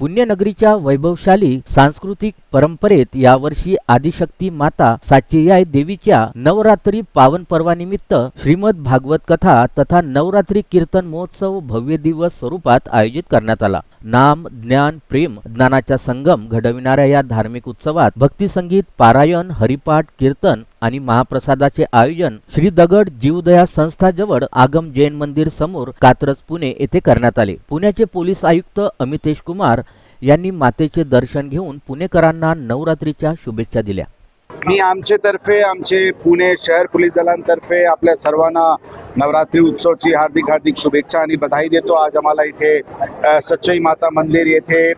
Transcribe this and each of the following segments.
पुण्यनगरीच्या वैभवशाली सांस्कृतिक परंपरेत यावर्षी आदिशक्ती माता साचेयाय देवीच्या नवरात्री पावन पर्वानिमित्त श्रीमद भागवत कथा तथा नवरात्री कीर्तन महोत्सव भव्य दिवस स्वरूपात आयोजित करण्यात आला. नाम ज्ञान प्रेम ज्ञानाचा संगम घडविणाऱ्या या धार्मिक उत्सवात भक्तिसंगीत पारायण हरिपाठ कीर्तन आणि महाप्रसादाचे आयोजन श्री दगड जीवदया संस्था जवळ आगम जैन मंदिर समोर कात्रज पुणे येथे करण्यात आले. पुण्याचे पोलीस आयुक्त अमितेश कुमार यांनी मातेचे दर्शन घेऊन पुणेकरांना नवरात्रीच्या शुभेच्छा दिल्या. मी आमचे तर्फे आमचे पुणे शहर पोलीस दलांतर्फे आपल्या सर्वांना नवरात्री उत्सवची हार्दिक हार्दिक शुभेच्छा आणि बधाई देतो. आज आम्हाला इथे सच्चई माता मंदिर येथे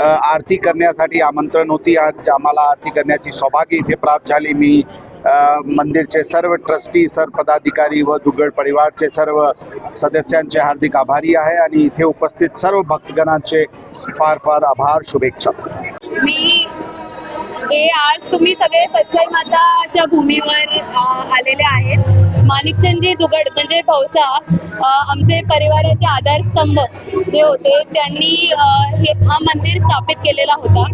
आरती करण्यासाठी आमंत्रण होती. आज आम्हाला आरती करण्याची सौभाग्य इथे प्राप्त झाली. मी मंदिरचे सर्व ट्रस्टी सर्व पदाधिकारी व दुग्गड परिवारचे सर्व सदस्यांचे हार्दिक आभारी आहे आणि इथे उपस्थित सर्व भक्तगणांचे फार फार आभार शुभेच्छा. मी हे आज तुम्ही सगळे सच्चाई माताच्या भूमीवर आलेले आहे. माणिकचंदजी दुगड म्हणजे भाऊसा आमचे परिवाराचे आधारस्तंभ जे होते त्यांनी हे हा मंदिर स्थापित केलेला होता.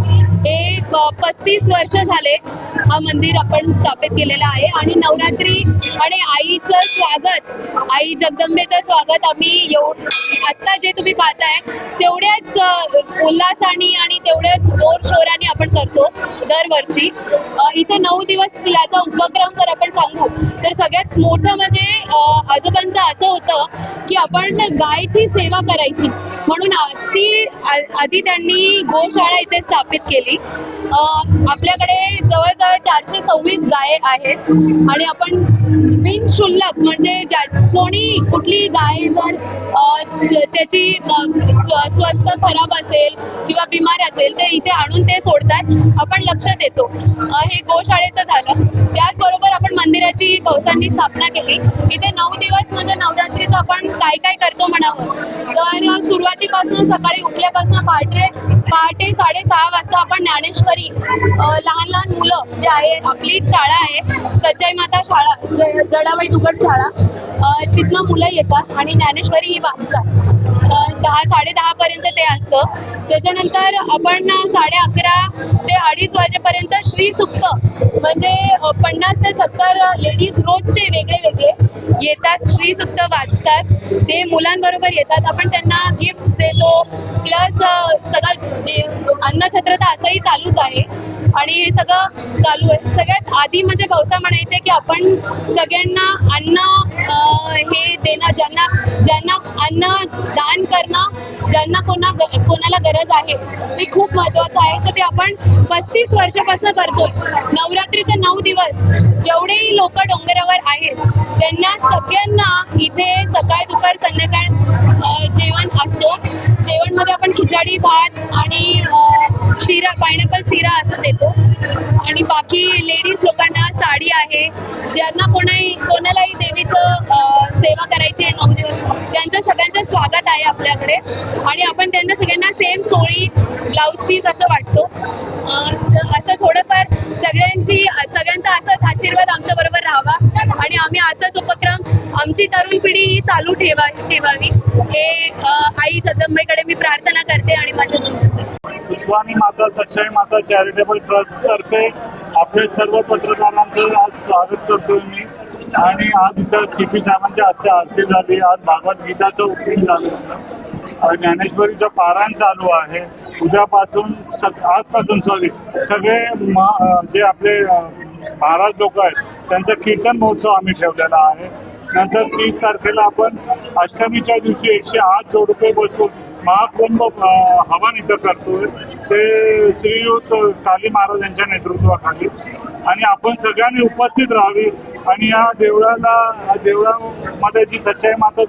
हे पस्तीस वर्ष झाले हा मंदिर आपण स्थापित केलेला आहे आणि नवरात्री आणि आईचं स्वागत आई जगदंबेचं स्वागत आम्ही येऊ आत्ता जे तुम्ही पाहताय तेवढ्याच उल्हासाने आणि तेवढ्याच जोर शोराने आपण करतो दरवर्षी. इथे नऊ दिवस याचा उपक्रम जर आपण सांगू तर सगळ्यात मोठं म्हणजे आजोबांचं असं होतं की आपण गायची सेवा करायची. म्हणून आधी आधी त्यांनी गोशाळा इथे स्थापित केली. आपल्याकडे जवळजवळ चारशे सव्वीस गाय आहेत. आणि आपण बिनशुल्लक म्हणजे ज्या कोणी कुठली गाय जर त्याची स्व- स्वस्थ खराब असेल किंवा बिमार असेल तर इथे आणून ते सोडतात. आपण लक्ष देतो हे गोशाळेचं झालं. त्याचबरोबर आपण मंदिराची भवतांनी स्थापना केली. इथे नऊ दिवस म्हणजे नवरात्रीचं आपण काय काय करतो म्हणावं? तर सुरुवातीपासून सकाळी उठल्यापासून पहाटे पहाटे साडेसहा वाजता आपण ज्ञानेश्वरी लहान लहान मुलं जे आहे आपली शाळा आहे सच्चाई माता शाळा जडाबाई दुबट शाळा. तिथनं मुलं येतात आणि ज्ञानेश्वरी ही वाजतात दहा साडे दहा पर्यंत ते असतं. त्याच्यानंतर आपण साडे अकरा ते अडीच वाजेपर्यंत श्री सुक्त म्हणजे पन्नास ते सत्तर लेडीज रोजचे वेगळे वेगळे येतात श्री सुक्त वाचतात. ते मुलांबरोबर येतात. आपण त्यांना गिफ्ट हे सगळं चालू आहे. सगळ्यात आधी म्हणजे भाऊसा म्हणायचे की आपण सगळ्यांना अन्न हे देणं ज्यांना ज्यांना अन्न दान करणं ज्यांना कोणा कोणाला गरज आहे ते खूप महत्वाचं आहे. तर ते आपण पस्तीस वर्षापासून करतोय. नवरात्रीचे नऊ दिवस जेवढेही लोक डोंगरावर आहेत त्यांना सगळ्यांना आणि बाकी लेडीज लोकांना साडी आहे ज्यांना कोणाही कोणालाही देवीचं सेवा करायची आहे नऊ दिवस त्यांचं सगळ्यांचं स्वागत आहे आपल्याकडे. आणि आपण त्यांना सगळ्यांना सेम चोळी ब्लाऊज पीस असं वाटतो. असं थोडंफार सगळ्यांची सगळ्यांचा असाच आशीर्वाद आमच्या बरोबर राहावा. आणि आम्ही असाच उपक्रम आमची तरुण पिढी ही चालू ठेवा ठेवावी. हे आई जगदंबाईकडे मी प्रार्थना करते आणि माझ्या तुमच्या शब्द माता सच्चाई माता चॅरिटेबल ट्रस्ट तर्फे आपले सर्व पत्रकारांचं आज स्वागत करतोय मी. आणि आज इथं सी पी साहेबांच्या हस्ते आरती झाली. आज भागवत गीताचं उपयोग झालं होतं. ज्ञानेश्वरीचं पारायण चालू आहे. उद्यापासून सग आजपासून सॉरी सगळे जे आपले महाराज लोक आहेत त्यांचा कीर्तन महोत्सव आम्ही ठेवलेला आहे. नंतर तीस तारखेला आपण अष्टमीच्या दिवशी एकशे आठ जोडपे बसतो महाकुंभ हवन इथं करतोय. ते श्रीयुत काली महाराज यांच्या नेतृत्वाखाली. आणि आपण सगळ्यांनी उपस्थित राहावी. आणि या देवळाला देवळामध्ये जी सच्चाई माता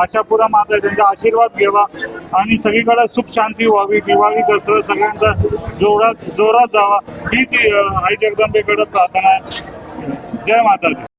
आशापुरा माता त्यांचा आशीर्वाद घ्यावा. आणि सगळीकडे सुख शांती व्हावी. दिवाळी दसरा सगळ्यांचा जोरात जोरात जावा. ही ती आई जगदंबेकडे प्रार्थना आहे. जय माता